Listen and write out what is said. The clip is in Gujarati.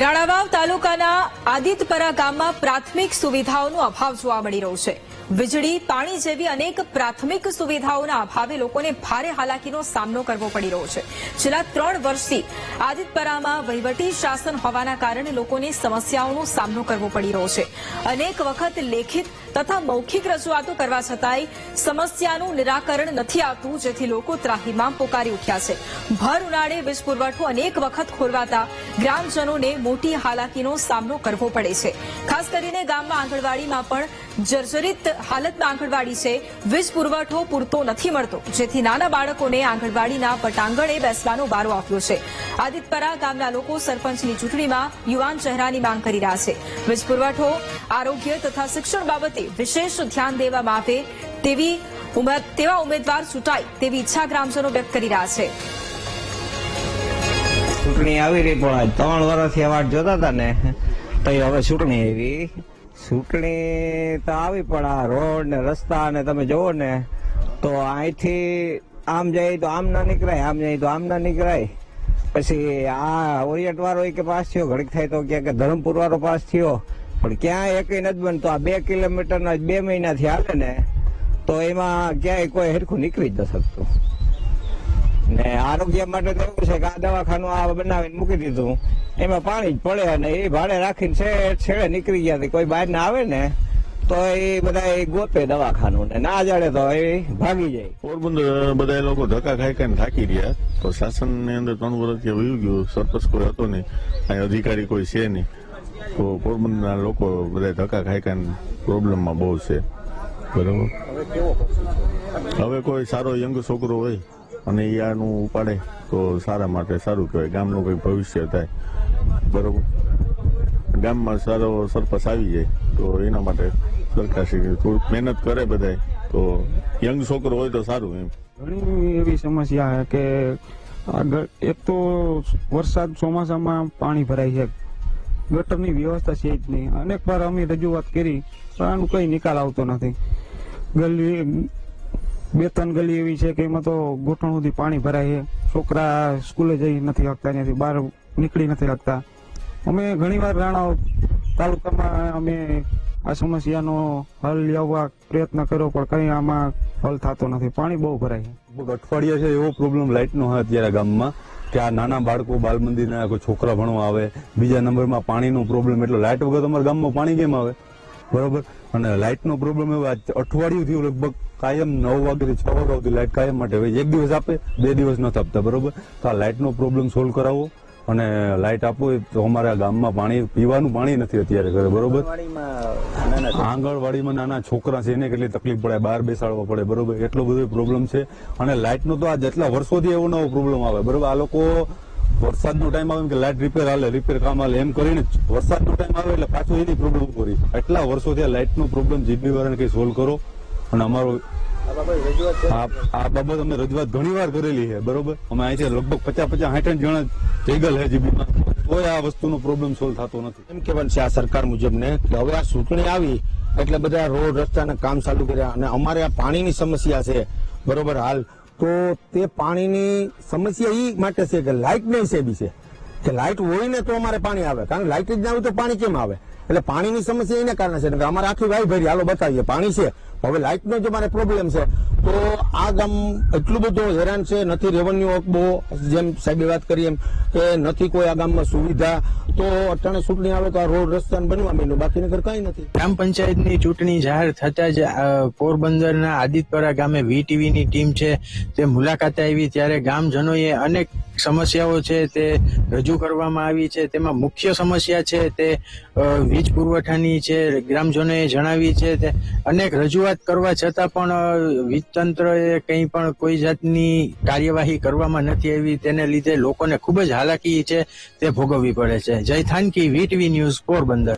રાણાવાવ તાલુકાના આદિતપરા ગામમાં પ્રાથમિક સુવિધાઓનો અભાવ જોવા મળી રહ્યો છે. વીજળી, પાણી જેવી અનેક પ્રાથમિક સુવિધાઓના અભાવે લોકોને ભારે હાલાકીનો સામનો કરવો પડી રહ્યો છે. છેલ્લા ત્રણ વર્ષથી આદિતપરામાં વહીવટી શાસન હોવાના કારણે લોકોને સમસ્યાઓનો સામનો કરવો પડી રહ્યો છે. અનેક વખત લેખિત તથા મૌખિક રજૂઆતો કરવા છતાંય સમસ્યાનું નિરાકરણ નથી આવતું, જેથી લોકો ત્રાહીમામ પોકારી ઉઠ્યા છે. ભર ઉનાળે વીજ પુરવઠો અનેક વખત ખોરવાતા ગ્રામજનોને મોટી હાલાકીનો સામનો કરવો પડે છે. ખાસ કરીને ગામમાં આંગણવાડીમાં પણ જર્જરિત હાલતમાં આંગણવાડી છે. વીજ પુરવઠો પૂરતો નથી મળતો. જેથી નાના બાળકોને આંગણવાડીના પટાંગણે બેસવાનો વારો આપ્યો છે. આદિતપરા ગામના લોકો સરપંચની ચૂંટણીમાં યુવાન ચહેરાની માંગ કરી રહ્યા છે. વીજ પુરવઠો, આરોગ્ય તથા શિક્ષણ બાબતે વિશેષ ધ્યાન દેવામાં આવે તેવી તેવા ઉમેદવાર ચૂંટાય તેવી ઈચ્છા ગ્રામજનો વ્યક્ત કરી રહ્યા છે. ચૂંટણી આવી રહી, પણ ત્રણ વર્ષથી વાટ જોતા હતા ને, તો હવે ચૂંટણી આવી. ચૂંટણી તો આવી, પણ આ રોડ ને રસ્તા ને તમે જોવો ને, તો અહીંથી આમ જાય તો આમ ના નીકળાય, આમ જાય તો આમ ના નીકળાય. પછી આ ઓરિયન્ટ વાળો કે પાસ થયો, ઘડીક થાય તો ક્યાંક ધરમપુર વાળો પાસ થયો. પણ ક્યાંય એકય નથી બનતો. આ બે કિલોમીટર ના બે મહિનાથી આવે ને, તો એમાં ક્યાંય કોઈ હેરખું નીકળી જ ન શકતું. આરોગ્ય માટે તો એવું છે કે આ દવાખાનું આ બનાવીને મૂકી દીધું. એમાં પાણી જ પડે અને એ ભાડે રાખીને છેડે છેડે નીકળી ગયા. કોઈ બહાર ના આવે ને તો એ બધા એ ગોતે દવાખાનું ને ના જાડે તો એ ભાગી જાય. પોરબંદર બધા લોકો ધક્કા ખાઈ ખાઈને થાકી રહ્યા તો શાસનની અંદર ત્રણ વર્ષથી વયું ગયું સરપંચ કોઈ હતો નહીં. અહીં અધિકારી કોઈ છે નહીં. તો પોરબંદરના લોકો બધા ધક્કા ખાઈ ખાઈને પ્રોબ્લેમમાં બહુ છે. બરાબર? હવે કોઈ સારો યંગ છોકરો હોય. અને એ આનું ઉપાડે તો સારા માટે સારું કહેવાય. ગામનું કંઈક ભવિષ્ય થાય. બરોબર? ગામમાં સારો સરપંચ આવી જાય તો એના માટે સરકાર થોડુંક મહેનત કરે બધાય. તો યંગ છોકરો હોય તો સારું એમ. ઘણી એવી સમસ્યા છે કે આગળ એક તો વરસાદ ચોમાસામાં પાણી ભરાય છે. ગટરની વ્યવસ્થા છે જ નહીં. અનેક વાર અમે રજૂઆત કરી પણ આનું કઈ નિકાલ આવતો નથી. ગલી બે ત્રણ ગલી એવી છે કે એમાં તો ઘૂંટણ સુધી પાણી ભરાય છે. છોકરા સ્કૂલે જઈ નથી શકતા, ત્યાંથી બહાર નીકળી નથી શકતા. અમે ઘણીવાર રાણા તાલુકામાં અમે આ સમસ્યાનો હલ લાવવા પ્રયત્ન કર્યો, પણ કઈ આમાં હલ થતો નથી. પાણી બહુ ભરાય લગભગ અઠવાડિયા છે એવો પ્રોબ્લેમ લાઇટનો હોય અત્યારે ગામમાં, કે આ નાના બાળકો બાલ મંદિરના કોઈ છોકરા ભણવા આવે, બીજા નંબરમાં પાણીનો પ્રોબ્લેમ એટલે લાઇટ વગર તમારા ગામમાં પાણી કેમ આવે? બરોબર? અને લાઇટનો પ્રોબ્લેમ એવો, આજ અઠવાડિયું થયું લગભગ કાયમ નવ વાગ્યાથી છ વાગ્યા સુધી લાઇટ કાયમ માટે એક દિવસ આપે, બે દિવસ નથી આપતા, બરોબર? તો આ લાઇટનો પ્રોબ્લેમ સોલ્વ કરાવો અને લાઇટ આપો તો અમારા ગામમાં પાણી, પીવાનું પાણી નથી અત્યારે ઘરે, બરોબર? આંગણવાડીમાં નાના છોકરા છે, એને કેટલી તકલીફ પડે, બહાર બેસાડવા પડે, બરોબર? એટલો બધો પ્રોબ્લેમ છે. અને લાઇટનો તો આ જેટલા વર્ષોથી એવો નવો પ્રોબ્લેમ આવે, બરોબર? આ લોકો વરસાદનો ટાઈમ આવે કે લાઇટ રિપેર હાલે રિપેર કામ હાલે, એમ કરીને વરસાદનો ટાઈમ આવે એટલે પાછો એની પ્રોબ્લેમ ઊભો એટલા વર્ષોથી આ લાઇટનો પ્રોબ્લેમ જીબી વાળાને કંઈ સોલ્વ કરો. અને અમારો આ બાબત અમે રજૂઆત ઘણી વાર કરેલી છે, બરોબર? અમે અહીંથી લગભગ પચાસ પચાસ, સાઠ જણા થઈ ગયેલ છે જીબીમાં તોય આ વસ્તુનો પ્રોબ્લેમ સોલ્વ થતો નથી. એમ કહેવાનું છે આ સરકાર મુજબ ને કે હવે આ ચૂંટણી આવી એટલે બધા રોડ રસ્તાના કામ ચાલુ કર્યા અને અમારે આ પાણીની સમસ્યા છે. બરોબર, હાલ તો તે પાણીની સમસ્યા એ માટે છે કે લાઇટ નહીં સેબી છે. કે લાઇટ હોય ને તો અમારે પાણી આવે. કારણ લાઇટ જ ના આવે તો પાણી કેમ આવે? એટલે પાણીની સમસ્યા એને કારણે છે. અમારે આખી વાય ભરી. હાલો બતાવીએ. પાણી છે. હવે લાઇટનો જ મારે પ્રોબ્લેમ છે. તો આ ગામ એટલું બધું હેરાન છે. નથી રેવન્યુ બહુ જેમ સાહેબે વાત કરી એમ કે નથી કોઈ આ ગામમાં સુવિધા. તો અટાણે ચૂંટણી આવે તો આ રોડ રસ્તા બનવા માંડ્યું. બાકી નગર કઈ નથી. ગ્રામ પંચાયતની ચૂંટણી જાહેર થતા જ પોરબંદરના આદિતપરા ગામે વીટીવીની ટીમ છે. તે મુલાકાતે આવી ત્યારે ગામજનોએ અનેક સમસ્યાઓ છે તે રજૂ કરવામાં આવી છે. તેમાં મુખ્ય સમસ્યા છે તે વીજ પુરવઠાની છે ગ્રામજનોએ જણાવી છે તે અનેક રજૂઆત કરવા છતાં પણ વીજ તંત્રએ કંઈ પણ કોઈ જાતની કાર્યવાહી કરવામાં નથી આવી. તેને લીધે લોકોને ખૂબ જ હાલાકી છે, તે ભોગવવી પડે છે. જય થાનકી, વીટવી ન્યૂઝ પોરબંદર.